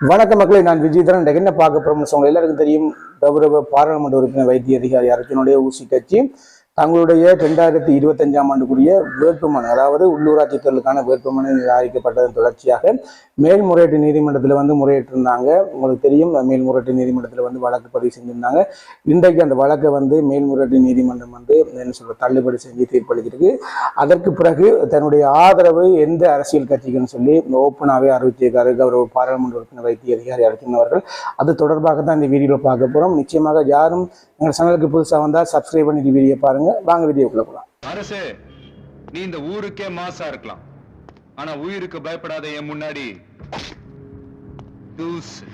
வணக்க மக்களை நான் விஜயதரன். இன்றைக்கு என்ன பார்க்க போறோம்னு சொன்ன எல்லாருக்கும் தெரியும் கௌரவ பாராளுமன்ற உறுப்பினர் வைத்திய அதிகாரி அரசினுடைய ஊசி கட்சி. தங்களுடைய ரெண்டாயிரத்தி இருபத்தஞ்சாம் ஆண்டுக்குரிய வேட்புமனு அதாவது உள்ளூராட்சி தேர்தலுக்கான வேட்புமனு நிராகரிக்கப்பட்டதன் தொடர்ச்சியாக மேல்முறையீட்டு நீதிமன்றத்தில் வந்து முறையிட்டிருந்தாங்க. உங்களுக்கு தெரியும் மேல்முறையீட்டு நீதிமன்றத்தில் வந்து வழக்கு பதிவு செஞ்சுருந்தாங்க. இன்றைக்கு அந்த வழக்கை வந்து மேல்முறையீட்டு நீதிமன்றம் வந்து என்ன சொல்ற தள்ளுபடி செஞ்சு தீர்ப்பளிச்சிருக்கு அதற்கு பிறகு தன்னுடைய ஆதரவு எந்த அரசியல் கட்சிக்குன்னு சொல்லி ஓப்பனாகவே அறிவிச்சிருக்காரு கௌரவ பாராளுமன்ற உறுப்பினர் வைத்திய அதிகாரி அர்ஜுன் அவர்கள். அது தொடர்பாக தான் இந்த வீடியோவில் பார்க்க போகிறோம் நிச்சயமாக யாரும் எங்கள் சேனலுக்கு புதுசாக வந்தால் சப்ஸ்கிரைப் பண்ணி வீடியோ பாருங்க. வாங்க வீடியோக்குள்ளே போகலாம் அரசு நீ இந்த ஊருக்கே மாசா இருக்கலாம். ஆனா உயிருக்கு பயப்படாத என் முன்னாடி தூசு.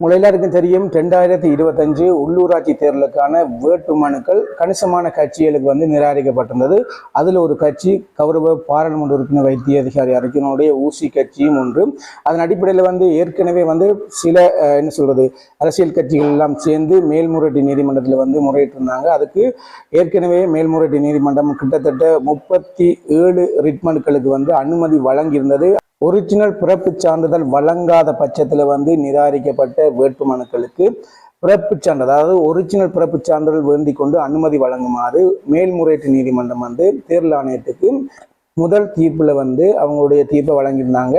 உங்கள் எல்லாருக்கும் தெரியும் ரெண்டாயிரத்தி இருபத்தஞ்சு உள்ளூராட்சி தேர்தலுக்கான வேட்புமனுக்கள் கணிசமான கட்சிகளுக்கு வந்து நிராகரிக்கப்பட்டிருந்தது. அதில் ஒரு கட்சி கௌரவ பாராளுமன்ற உறுப்பினர் வைத்திய அதிகாரி அர்ஜுனனுடைய ஊசி கட்சியும் ஒன்று. அதன் அடிப்படையில் வந்து ஏற்கனவே வந்து சில என்ன சொல்கிறது அரசியல் கட்சிகள் எல்லாம் சேர்ந்து மேல்முறையீட்டு நீதிமன்றத்தில் வந்து முறையிட்டிருந்தாங்க. அதுக்கு ஏற்கனவே மேல்முறையீட்டு நீதிமன்றம் கிட்டத்தட்ட முப்பத்தி ஏழு ரிட்மனுக்களுக்கு வந்து அனுமதி வழங்கியிருந்தது. ஒரிஜினல் பிறப்பு சான்றிதழ் வழங்காத பட்சத்தில் வந்து நிராகரிக்கப்பட்ட வேட்புமனுக்களுக்கு பிறப்பு சான்று அதாவது ஒரிஜினல் பிறப்பு சான்றிதழ் வேண்டிக் கொண்டு அனுமதி வழங்குமாறு மேல்முறையீட்டு நீதிமன்றம் வந்து தேர்தல் ஆணையத்துக்கு முதல் தீர்ப்பில் வந்து அவங்களுடைய தீர்ப்பை வழங்கியிருந்தாங்க.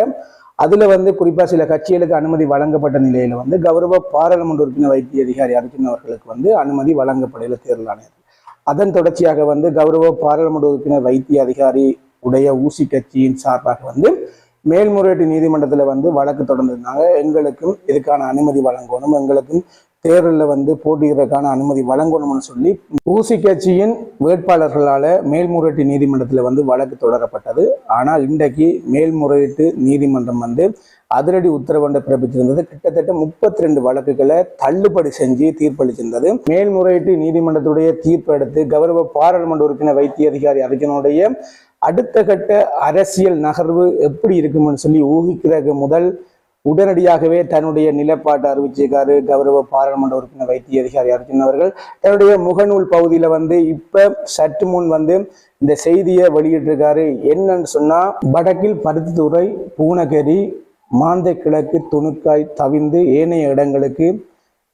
அதில் வந்து குறிப்பாக சில கட்சிகளுக்கு அனுமதி வழங்கப்பட்ட நிலையில் வந்து கௌரவ பாராளுமன்ற உறுப்பினர் வைத்திய அதிகாரி அர்ஜுன் அவர்களுக்கு வந்து அனுமதி வழங்கப்படையில் தேர்தல் ஆணையத்தில். அதன் தொடர்ச்சியாக வந்து கௌரவ பாராளுமன்ற உறுப்பினர் வைத்திய அதிகாரி உடைய ஊசி கட்சியின் சார்பாக வந்து மேல்முறையீட்டு நீதிமன்றத்தில் வந்து வழக்கு தொடர்ந்திருந்தாங்க. எங்களுக்கும் இதுக்கான அனுமதி வழங்கணும். எங்களுக்கும் தேர்தலில் வந்து போட்டியிடுறதுக்கான அனுமதி வழங்கணும்னு சொல்லி ஊசி கட்சியின் வேட்பாளர்களால் மேல்முறையீட்டு நீதிமன்றத்தில் வந்து வழக்கு தொடரப்பட்டது. ஆனால் இன்றைக்கு மேல்முறையீட்டு நீதிமன்றம் வந்து அதிரடி உத்தரவொன்றை பிறப்பித்திருந்தது. கிட்டத்தட்ட முப்பத்தி ரெண்டு வழக்குகளை தள்ளுபடி செஞ்சு தீர்ப்பளிச்சிருந்தது மேல்முறையீட்டு நீதிமன்றத்துடைய தீர்ப்பு அடுத்து கௌரவ பாராளுமன்ற உறுப்பினர் வைத்திய அதிகாரி அர்ஜுனுடைய அடுத்த கட்ட அரசியல் நகர்வு எப்படி இருக்கும்னு சொல்லி ஊகிக்கிறது முதல் உடனடியாகவே தன்னுடைய நிலப்பாட்டை அறிவிச்சிருக்காரு கௌரவ பாராளுமன்ற உறுப்பினர் வைத்திய அதிகாரி அர்ஜுன் அவர்கள். தன்னுடைய முகநூல் பகுதியில வந்து இப்ப சற்று முன் வந்து இந்த செய்தியை வெளியிட்டிருக்காரு. என்னன்னு சொன்னா வடக்கில் பருத்தித்துறை பூனகிரி மாந்தை கிழக்கு துணுக்காய் தவிர்ந்து ஏனைய இடங்களுக்கு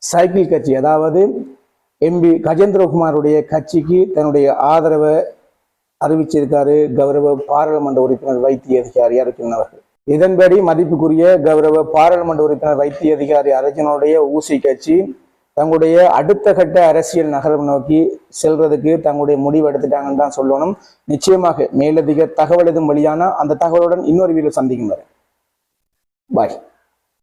சைக்கிள் கட்சி அதாவது எம்பி கஜேந்திரகுமாருடைய கட்சிக்கு தன்னுடைய ஆதரவை அறிவிச்சிருக்காரு கௌரவ பாராளுமன்ற உறுப்பினர் வைத்திய அதிகாரி அர்ஜுன் அவர்கள். இதன்படி மதிப்புக்குரிய கௌரவ பாராளுமன்ற உறுப்பினர் வைத்திய அதிகாரி அர்ஜுனுடைய ஊசி கட்சி தங்களுடைய அடுத்த கட்ட அரசியல் நகரம் நோக்கி செல்றதுக்கு தங்களுடைய முடிவு எடுத்துட்டாங்கன்னு தான் சொல்லணும். நிச்சயமாக மேலதிக தகவல் எதுவும் வெளியான அந்த தகவலுடன் இன்னொரு வீடியோ சந்திக்கும் வரை. பாய்